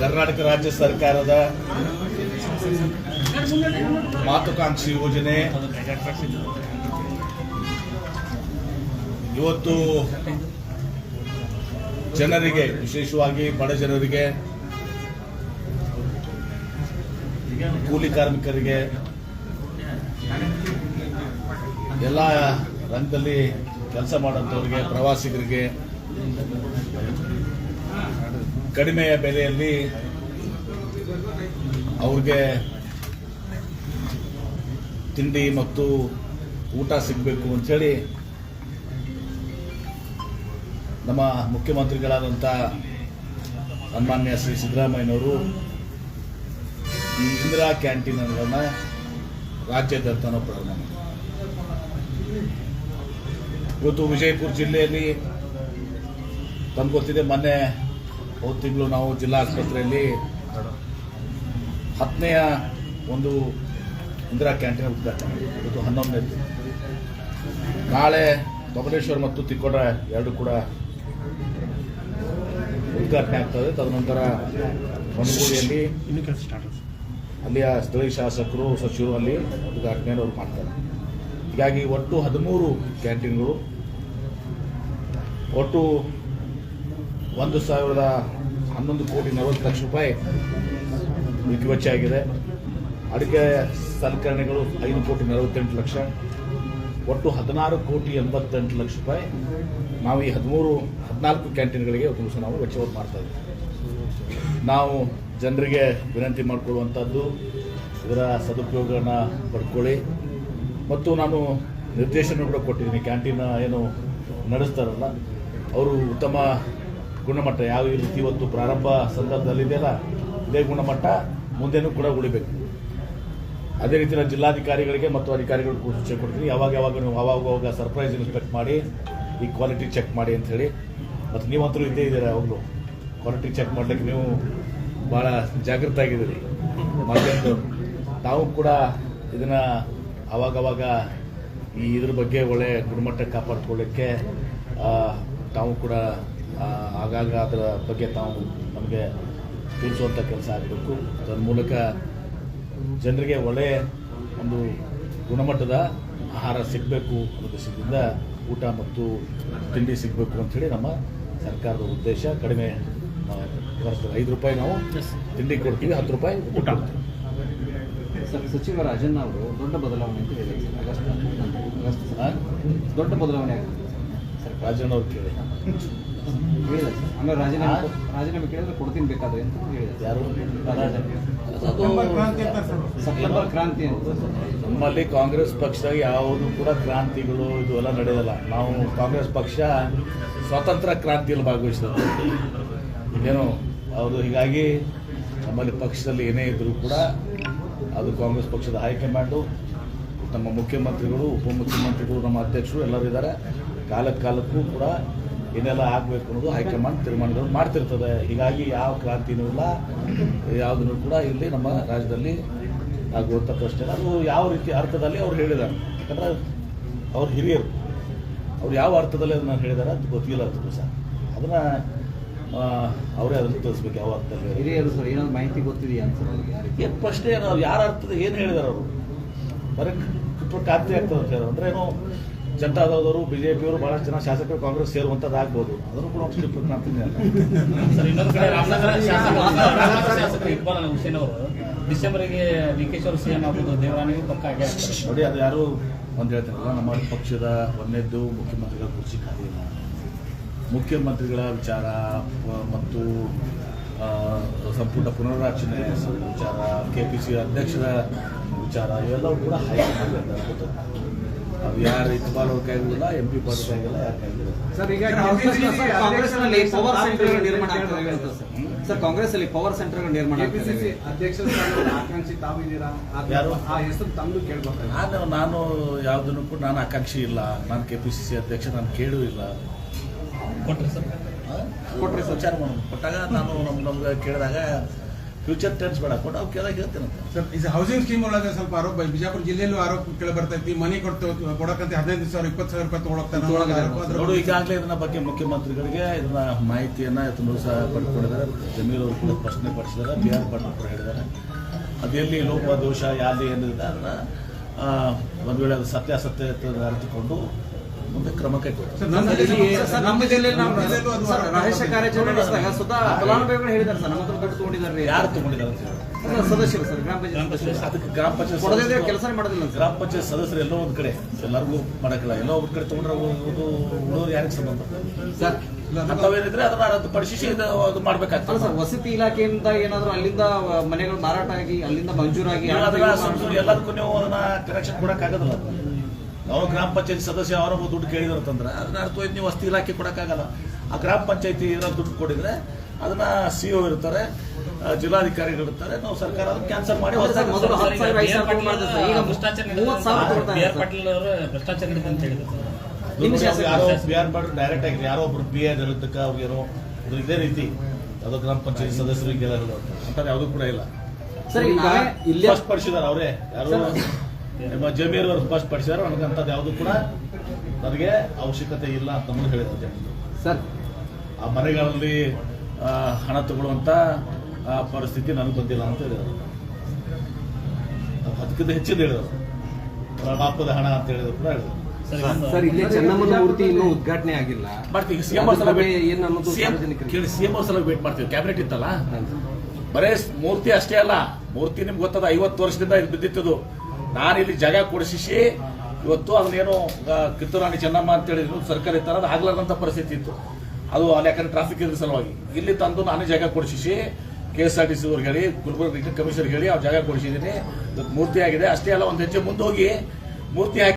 ಕರ್ನಾಟಕ ರಾಜ್ಯ ಸರ್ಕಾರದ ಮಾತುಕಾಂಕ್ಷಿ ಯೋಜನೆ. ಇವತ್ತು ಜನರಿಗೆ, ವಿಶೇಷವಾಗಿ ಬಡ ಜನರಿಗೆ, ಕೂಲಿ ಕಾರ್ಮಿಕರಿಗೆ, ಎಲ್ಲ ರಂಗದಲ್ಲಿ ಕೆಲಸ ಮಾಡುವಂಥವ್ರಿಗೆ ಪ್ರವಾಸಿಗರಿಗೆ ಕಡಿಮೆಯ ಬೆಲೆಯಲ್ಲಿ ಅವ್ರಿಗೆ ತಿಂಡಿ ಮತ್ತು ಊಟ ಸಿಗಬೇಕು ಅಂಥೇಳಿ ನಮ್ಮ ಮುಖ್ಯಮಂತ್ರಿಗಳಾದಂಥ ಸನ್ಮಾನ್ಯ ಶ್ರೀ ಸಿದ್ದರಾಮಯ್ಯನವರು ಈ ಇಂದಿರಾ ಕ್ಯಾಂಟೀನ್ಗಳನ್ನು ರಾಜ್ಯಾದ್ಯಂತನೂ ಪ್ರಾರಂಭ ಮಾಡಿದ್ದಾರೆ ಇವತ್ತು ವಿಜಯಪುರ ಜಿಲ್ಲೆಯಲ್ಲಿ, ತಮ್ಗೆ ಗೊತ್ತಿದೆ, ಮೊನ್ನೆ ಹೋದ ತಿಂಗಳು ನಾವು ಜಿಲ್ಲಾ ಆಸ್ಪತ್ರೆಯಲ್ಲಿ ಹತ್ತನೆಯ ಒಂದು ಇಂದಿರಾ ಕ್ಯಾಂಟೀನ್ ಉದ್ಘಾಟನೆ ಇವತ್ತು ಹನ್ನೊಂದನೇ ನಾಳೆ ಬಬಲೇಶ್ವರ್ ಮತ್ತು ತಿಕ್ಕೋಟ ಎರಡು ಕೂಡ ಉದ್ಘಾಟನೆ ಆಗ್ತದೆ. ತದನಂತರ ಸ್ಟಾರ್ಟ್ ಅಲ್ಲಿಯ ಸ್ಥಳೀಯ ಶಾಸಕರು ಸಚಿವರು ಅಲ್ಲಿ ಉದ್ಘಾಟನೆಯನ್ನು ಅವರು ಮಾಡ್ತಾರೆ. ಹೀಗಾಗಿ ಒಟ್ಟು ಹದಿಮೂರು ಕ್ಯಾಂಟೀನ್ಗಳು. ಒಟ್ಟು ಒಂದು ಸಾವಿರದ ಹನ್ನೊಂದು ಕೋಟಿ ನಲವತ್ತು ಲಕ್ಷ ರೂಪಾಯಿ ವೆಚ್ಚ ಆಗಿದೆ ಅಡುಗೆ ಸಲಕರಣೆಗಳು ಐದು ಕೋಟಿ ನಲವತ್ತೆಂಟು ಲಕ್ಷ. ಒಟ್ಟು ಹದಿನಾರು ಕೋಟಿ ಎಂಬತ್ತೆಂಟು ಲಕ್ಷ ರೂಪಾಯಿ. ನಾವು ಈ ಹದಿಮೂರು, ಹದಿನಾಲ್ಕು ಕ್ಯಾಂಟೀನ್ಗಳಿಗೆ ದಿವಸ ನಾವು ವೆಚ್ಚವನ್ನು ಮಾಡ್ತಾ ಇದ್ದೀವಿ. ನಾವು ಜನರಿಗೆ ವಿನಂತಿ ಮಾಡಿಕೊಳ್ಳುವಂಥದ್ದು, ಇದರ ಸದುಪಯೋಗಗಳನ್ನು ಪಡ್ಕೊಳ್ಳಿ. ಮತ್ತು ನಾನು ನಿರ್ದೇಶನ ಕೂಡ ಕೊಟ್ಟಿದ್ದೀನಿ. ಕ್ಯಾಂಟೀನ್ ಏನು ನಡೆಸ್ತಾರಲ್ಲ, ಅವರು ಉತ್ತಮ ಗುಣಮಟ್ಟ ಯಾವ ರೀತಿ ಇವತ್ತು ಪ್ರಾರಂಭ ಸಂದರ್ಭದಲ್ಲಿದೆಯಲ್ಲ? ಇದೇ ಗುಣಮಟ್ಟ ಮುಂದೆನೂ ಕೂಡ ಉಳಿಬೇಕು. ಅದೇ ರೀತಿ ನಾನು ಜಿಲ್ಲಾಧಿಕಾರಿಗಳಿಗೆ ಮತ್ತು ಅಧಿಕಾರಿಗಳು ಸೂಚನೆ ಕೊಡ್ತೀನಿ. ಯಾವಾಗ ಯಾವಾಗ ನೀವು ಅವಾಗ ಸರ್ಪ್ರೈಸ್ ಇನ್ಸ್ಪೆಕ್ಟ್ ಮಾಡಿ, ಈ ಕ್ವಾಲಿಟಿ ಚೆಕ್ ಮಾಡಿ ಅಂಥೇಳಿ ಮತ್ತು ನೀವಂತರೂ ಇದ್ದೇ ಇದ್ದೀರಾ ಅವರು ಕ್ವಾಲಿಟಿ ಚೆಕ್ ಮಾಡ್ಲಿಕ್ಕೆ ನೀವು ಭಾಳ ಜಾಗೃತ ಆಗಿದ್ದೀರಿ. ಮಾಧ್ಯಮದವ್ರು. ತಾವು ಕೂಡ ಇದನ್ನು ಅವಾಗವಾಗ ಈ ಇದ್ರ ಬಗ್ಗೆ ಒಳ್ಳೆ ಗುಣಮಟ್ಟ ಕಾಪಾಡ್ಕೊಳ್ಳಿಕ್ಕೆ ತಾವು ಕೂಡ ಆಗಾಗ ಅದರ ಬಗ್ಗೆ ತಾವು ನಮಗೆ ತಿಳಿಸುವಂಥ ಕೆಲಸ ಆಗಬೇಕು. ಅದರ ಮೂಲಕ ಜನರಿಗೆ ಒಳ್ಳೆಯ ಒಂದು ಗುಣಮಟ್ಟದ ಆಹಾರ ಸಿಗಬೇಕು ಅನ್ನೋ ಉದ್ದೇಶದಿಂದ ಊಟ ಮತ್ತು ತಿಂಡಿ ಸಿಗಬೇಕು ಅಂಥೇಳಿ ನಮ್ಮ ಸರ್ಕಾರದ ಉದ್ದೇಶ. ಕಡಿಮೆ ಬರ್ತದೆ. ಐದು ರೂಪಾಯಿ ನಾವು ತಿಂಡಿ ಕೊಡ್ತೀವಿ ಹತ್ತು ರೂಪಾಯಿ ಊಟ ಸರ್ ಸಚಿವ ರಾಜಣ್ಣ ಅವರು ದೊಡ್ಡ ಬದಲಾವಣೆ ಅಂತ ಹೇಳಿದ್ದಾರೆ. ದೊಡ್ಡ ಬದಲಾವಣೆ ಆಗುತ್ತೆ ಸರ್ ರಾಜಣ್ಣ ಅವ್ರು ಕೇಳಿ. ಆಮೇಲೆ ರಾಜೀನಾಮೆ ರಾಜೀನಾಮೆ ಕೇಳಿದ್ರೆ ಕೊಡ್ತೀನಿ ಬೇಕಾದ್ರೆ ಅಂತ ಅದು ಸೆಪ್ಟೆಂಬರ್ ಕ್ರಾಂತಿ ಅಂತ ನಮ್ಮಲ್ಲಿ ಕಾಂಗ್ರೆಸ್ ಪಕ್ಷದಾಗ ಯಾವುದು ಕೂಡ ಕ್ರಾಂತಿಗಳು ಇದು ಎಲ್ಲ ನಡೆಯಲ್ಲ. ನಾವು ಕಾಂಗ್ರೆಸ್ ಪಕ್ಷ ಸ್ವಾತಂತ್ರ್ಯ ಕ್ರಾಂತಿಯಲ್ಲಿ ಭಾಗವಹಿಸ್ತದೆ ಏನು ಅವರು ಹೀಗಾಗಿ ನಮ್ಮಲ್ಲಿ ಪಕ್ಷದಲ್ಲಿ ಏನೇ ಇದ್ದರೂ ಕೂಡ ಅದು ಕಾಂಗ್ರೆಸ್ ಪಕ್ಷದ ಹೈಕಮಾಂಡು ನಮ್ಮ ಮುಖ್ಯಮಂತ್ರಿಗಳು ಉಪಮುಖ್ಯಮಂತ್ರಿಗಳು ನಮ್ಮ ಅಧ್ಯಕ್ಷರು ಎಲ್ಲರೂ ಇದ್ದಾರೆ. ಕಾಲಕ್ಕೆ ಕಾಲಕ್ಕೂ ಕೂಡ ಏನೆಲ್ಲ ಆಗಬೇಕು ಅನ್ನೋದು ಹೈಕಮಾಂಡ್ ತೀರ್ಮಾನಗಳು ಮಾಡ್ತಿರ್ತದೆ. ಹೀಗಾಗಿ ಯಾವ ಕ್ರಾಂತಿನೂ ಇಲ್ಲ. ಯಾವುದನ್ನು ಕೂಡ ಇಲ್ಲಿ ನಮ್ಮ ರಾಜ್ಯದಲ್ಲಿ ಆಗುವಂಥ ಪ್ರಶ್ನೆ ಅದು ಯಾವ ರೀತಿ ಅರ್ಥದಲ್ಲಿ ಅವ್ರು ಹೇಳಿದ್ದಾರೆ. ಯಾಕಂದ್ರೆ ಅವ್ರ ಹಿರಿಯರು ಅವ್ರು ಯಾವ ಅರ್ಥದಲ್ಲಿ ಅದನ್ನ ಹೇಳಿದಾರೆ ಅದು ಗೊತ್ತಿಲ್ಲ ಅದು ಸಹ. ಅದನ್ನು ಅವರೇ ಅದನ್ನು ತಿಳಿಸ್ಬೇಕು ಯಾವ ಅರ್ಥದಲ್ಲಿ ಹಿರಿಯರು ಸರ್ ಏನಾದ್ರು ಮಾಹಿತಿ ಗೊತ್ತಿದೆಯಾ ಅಂತ? ಏನು ಪ್ರಶ್ನೆ ಏನು? ಅವ್ರು ಯಾರ ಅರ್ಥದ ಏನು ಹೇಳಿದಾರೆ ಅವರು? ಬರೀ ಕ್ರಾಂತಿ ಆಗ್ತದೆ ಅಂತ ಹೇಳಿದ್ರೆ. ಅಂದ್ರೆ ಏನು ಜನತಾದಳದವರು ಬಿಜೆಪಿಯವರು ಬಹಳಷ್ಟು ಜನ ಶಾಸಕರು ಕಾಂಗ್ರೆಸ್ ಸೇರುವಂಥದ್ದು ಆಗ್ಬೋದು. ಅದನ್ನು ಕೂಡ ಒಂದು ಕ್ರಾಂತಿನೇ ಸರ್ ಇನ್ನೊಂದು ಕಡೆ ರಾಮನಗರ ಶಾಸಕ ರಾಮನಗರ ಶಾಸಕ ಇಕ್ಬಾಲ್ ಹುಸೇನ್ ಅವರು ಡಿಸೆಂಬರ್ಗೆ ಡಿ ಕೆ ಅವರು ಸಿಎಂ ಆಗ್ಬೋದು ದೇವರಾಣಿಗೂ ಪಕ್ಕ ನೋಡಿ ಅದು ಯಾರು ಒಂದು ಹೇಳ್ತಾರಲ್ಲ ನಮ್ಮ ಪಕ್ಷದ ಒಂದೇದ್ದು ಮುಖ್ಯಮಂತ್ರಿಗಳ ಕುರ್ಚಿ ಖಾಲಿ ಇಲ್ಲ. ಮುಖ್ಯಮಂತ್ರಿಗಳ ವಿಚಾರ ಮತ್ತು ಸಂಪುಟ ಪುನರ್ರಚನೆ ವಿಚಾರ ಕೆ ಪಿ ಸಿ ಅಧ್ಯಕ್ಷರ ವಿಚಾರ ಇವೆಲ್ಲವೂ ಕೂಡ ಹೈಕಮಾಂಡ್. ಅದು ಯಾರು ಇಕ್ಬಾಲ್ ಅವ್ರ ಕೈಗಿಲ್ಲ ಎಂ ಪಿ ಪಾರ್ಟಿ ಕೈಗಿಲ್ಲ ಯಾರ ಕೈಗಿಲ್ಲ ಸರ್ ಈಗ ಸರ್, ಕಾಂಗ್ರೆಸ್ನಲ್ಲಿ ಪವರ್ ಸೆಂಟರ್ ನಿರ್ಮಾಣ ಆಗ್ತದೆ ಅಂತ ಸರ್. ಸರ್ ಕಾಂಗ್ರೆಸ್ ಅಲ್ಲಿ ಪವರ್ ಸೆಂಟರ್ ನಿರ್ಮಾಣ ನಾನು ನಾನು ಯಾವ್ದನ್ನು ಕೂಡ ನಾನು ಆಕಾಂಕ್ಷಿ ಇಲ್ಲ. ನಾನು ಕೆ ಪಿ ಸಿ ಸಿ ಅಧ್ಯಕ್ಷ ನಾನು ಕೇಳೂ ಇಲ್ಲ. ಕೊಟ್ಟರೆ ಸರ್. ಕೊಟ್ಟರೆ ವಿಚಾರ ಮಾಡೋಣ. ಕೊಟ್ಟಾಗ ನಾನು ನಮ್ಗೆ ನಮ್ಗೆ ಕೇಳಿದಾಗ ಫ್ಯೂಚರ್ ಟೆನ್ಸ್ ಬೇಡ. ಕೊಟ್ಟು ಅವ್ರು ಕೇಳಾಗ ಹೇಳ್ತೇನಂತ ಸರ್ ಇದು ಹೌಸಿಂಗ್ ಸ್ಕೀಮ್ ಒಳಗೆ ಸ್ವಲ್ಪ ಆರೋಪ ಬಿಜಾಪುರ ಜಿಲ್ಲೆಯಲ್ಲೂ ಆರೋಪ ಕೇಳಿ ಬರ್ತೈತಿ ಮನೆ ಕೊಡ್ತು ಕೊಡಕಂತ ಹದಿನೈದು ಸಾವಿರ ಇಪ್ಪತ್ತು ಸಾವಿರ ರೂಪಾಯಿ ತೊಗೊಳಕ್ತಾನೆ ನೋಡು ಈಗಾಗಲೇ ಇದನ್ನ ಬಗ್ಗೆ ಮುಖ್ಯಮಂತ್ರಿಗಳಿಗೆ ಇದನ್ನ ಮಾಹಿತಿಯನ್ನ ತುಂಬ ಸಹ ಪಡ್ಕೊಂಡಿದ್ದಾರೆ. ಜಮೀರ್ ಅವರು ಕೂಡ ಪ್ರಶ್ನೆ ಪಡಿಸಿದ್ದಾರೆ. ಬಿ ಆರ್ ಪಾಟೀಲ್ ಕೂಡ ಹೇಳಿದ್ದಾರೆ. ಅದೆಲ್ಲಿ ಲೋಪ ದೋಷ ಯಾವ್ದು ಏನಿದೆ ಅದನ್ನ ಒಂದು ಒಂದ್ ವೇಳೆ ಅದು ಸತ್ಯಾಸತ್ಯ ಅರಿತುಕೊಂಡು ಮುಂದೆ ಕ್ರಮ ರಹಸ್ಯ ಕಾರ್ಯಾಚರಣೆ ನಡೆಸಿದಾಗ ಸ್ವತಃ ಫಲಾನುಭವಿಗಳು ಹೇಳಿದ್ದಾರೆ ಸರ್ ನಮ್ಮ ಹತ್ರ ದುಡ್ಡು ತಗೊಂಡಿದ್ದಾರೆ ಯಾರು ತಗೊಂಡಿದ್ದಾರೆ ಸದಸ್ಯರು ಸರ್ ಗ್ರಾಮ ಪಂಚಾಯತ್ ಅದಕ್ಕೆ ಗ್ರಾಮ ಪಂಚಾಯತ್ ಸದಸ್ಯರು- ಕೆಲಸ ಮಾಡೋದಿಲ್ಲ ಗ್ರಾಮ ಪಂಚಾಯತ್ ಸದಸ್ಯರು ಎಲ್ಲೋ ಒಂದ್ ಕಡೆ ಎಲ್ಲರಿಗೂ ಮಾಡಕ್ಕಿಲ್ಲ. ಎಲ್ಲೋ ಒಂದ್ ಕಡೆ ತಗೊಂಡ್ರೆ ಹುಡುಗರು ಯಾರಿಗೆ ಸಂಬಂಧ? ಸರ್ ಅಂಥವೇನಿದ್ರೆ ಅದನ್ನ ರದ್ದುಪಡಿಸಿ ಇದು ಅದು ಮಾಡ್ಬೇಕಾಗ್ತದೆ. ಸರ್ ವಸತಿ ಇಲಾಖೆಯಿಂದ ಏನಾದ್ರು ಅಲ್ಲಿಂದ ಮನೆಗಳು ಮಾರಾಟ ಆಗಿ ಅಲ್ಲಿಂದ ಮಂಜೂರಾಗಿ ಎಲ್ಲದಕ್ಕೂ ನೀವು ಅದನ್ನ ಕನೆಕ್ಷನ್ ಕೊಡಕ್ ನಾವು ಗ್ರಾಮ ಪಂಚಾಯತಿ ಸದಸ್ಯ ಅವರೊಬ್ಬ ದುಡ್ಡು ಕೇಳಿದ್ರು ಅಂತಂದ್ರೆ ಅದನ್ನ ಅರ್ಥವಾಯ್ತು ನೀವು ವಸ್ತಿ ಇಲಾಖೆ ಕೊಡೋಕ್ಕಾಗಲ್ಲ. ಆ ಗ್ರಾಮ ಪಂಚಾಯತಿ ಏನಾದ್ರು ದುಡ್ಡು ಕೊಡಿದ್ರೆ ಅದನ್ನ ಸಿಒ ಇರ್ತಾರೆ ಜಿಲ್ಲಾಧಿಕಾರಿಗಳಿರ್ತಾರೆ ಜಿಲ್ಲಾಧಿಕಾರಿಗಳು ಇರ್ತಾರೆ ನಾವು ಸರ್ಕಾರ ಅದನ್ನ ಕ್ಯಾನ್ಸಲ್ ಮಾಡಿ ಬಿ ಆರ್ ಮಾಡಿದ್ರು ಡೈರೆಕ್ಟ್ ಆಗಿ ಯಾರೋ ಒಬ್ರು ಬಿ ಆರ್ ಇರೋದಕ್ಕ ಅವ್ರಿಗೇನೋ ಇದು ಇದೇ ರೀತಿ ಅದು ಗ್ರಾಮ ಪಂಚಾಯತ್ ಸದಸ್ಯರಿಗೆ ಅಂತ. ಯಾವುದು ಕೂಡ ಇಲ್ಲ. ಸರ್ ಈಗ ಇಲ್ಲಿ ಫಸ್ಟ್ ಅವರೇ ಯಾರು ನಿಮ್ಮ ಜಮೀರ್ ಅವರು ಫಸ್ಟ್ ಪಡಿಸಿದಾರೆ ನನಗೆ ಅಂಥದ್ದು ಯಾವುದು ಕೂಡ ನನಗೆ ಅವಶ್ಯಕತೆ ಇಲ್ಲ ಅಂತಂದು ಹೇಳಿದ್ರು ಹೇಳಿದ್ದಾರೆ ಸರ್. ಆ ಮನೆಗಳಲ್ಲಿ ಹಣ ತಗೊಳ್ಳುವಂಥ ಆ, ಪರಿಸ್ಥಿತಿ ನನಗೆ ಬಂದಿಲ್ಲ ಅಂತ ಹೇಳಿದರು ಅದಕ್ಕಿಂತ ಹೆಚ್ಚಿನ ಹೇಳಿದರು ಬಾಪದ ಹಣ ಅಂತ ಹೇಳಿದ್ರು ಕೂಡ ಹೇಳಿದರು ಸರ್ ಇಲ್ಲಿ ಚೆನ್ನಮ್ಮನ ಮೂರ್ತಿ ಇನ್ನೂ ಉದ್ಘಾಟನೆ ಆಗಿಲ್ಲ. ಮಾಡ್ತೀವಿ. ಸಿಎಂ? ಕೇಳಿ ಸಿಎಂ ಸಲ ವೇಟ್ ಮಾಡ್ತೀವಿ. ಕ್ಯಾಬಿನೆಟ್ ಇತ್ತಲ್ಲ? ಬರೇ ಮೂರ್ತಿ ಅಷ್ಟೇ ಅಲ್ಲ. ಮೂರ್ತಿ ನಿಮ್ಗೆ ಗೊತ್ತದ ಐವತ್ತು ವರ್ಷದಿಂದ ಇದು ಬಿದ್ದಿತ್ತದು. ನಾನು ಇಲ್ಲಿ ಜಾಗ ಕೊಡಿಸಿ ಇವತ್ತು ಅದನ್ನೇನು ಕಿತ್ತೂರು ರಾಣಿ ಚೆನ್ನಮ್ಮ ಅಂತ ಸರ್ಕಾರಿ ತರದು ಆಗ್ಲಾರ್ದಂಥ ಪರಿಸ್ಥಿತಿ ಇತ್ತು. ಅದು ಅಲ್ಲಿ ಯಾಕಂದ್ರೆ ಟ್ರಾಫಿಕ್ ಇದ್ರ ಸಲುವಾಗಿ. ಇಲ್ಲಿ ತಂದು ನಾನೇ ಜಾಗ ಕೊಡಿಸಿ K S R T C ಅವ್ರಿಗೆ ಹೇಳಿ, ಗುಲ್ಬರ್ಗ ಕಮಿಷನರ್ ಹೇಳಿ ಆ ಜಾಗ ಕೊಡಿಸಿದ್ದೀನಿ ಮೂರ್ತಿ ಆಗಿದೆ. ಅಷ್ಟೇ ಅಲ್ಲ, ಒಂದು ಹೆಜ್ಜೆ ಮುಂದೆ ಹೋಗಿ, ಮೂರ್ತಿ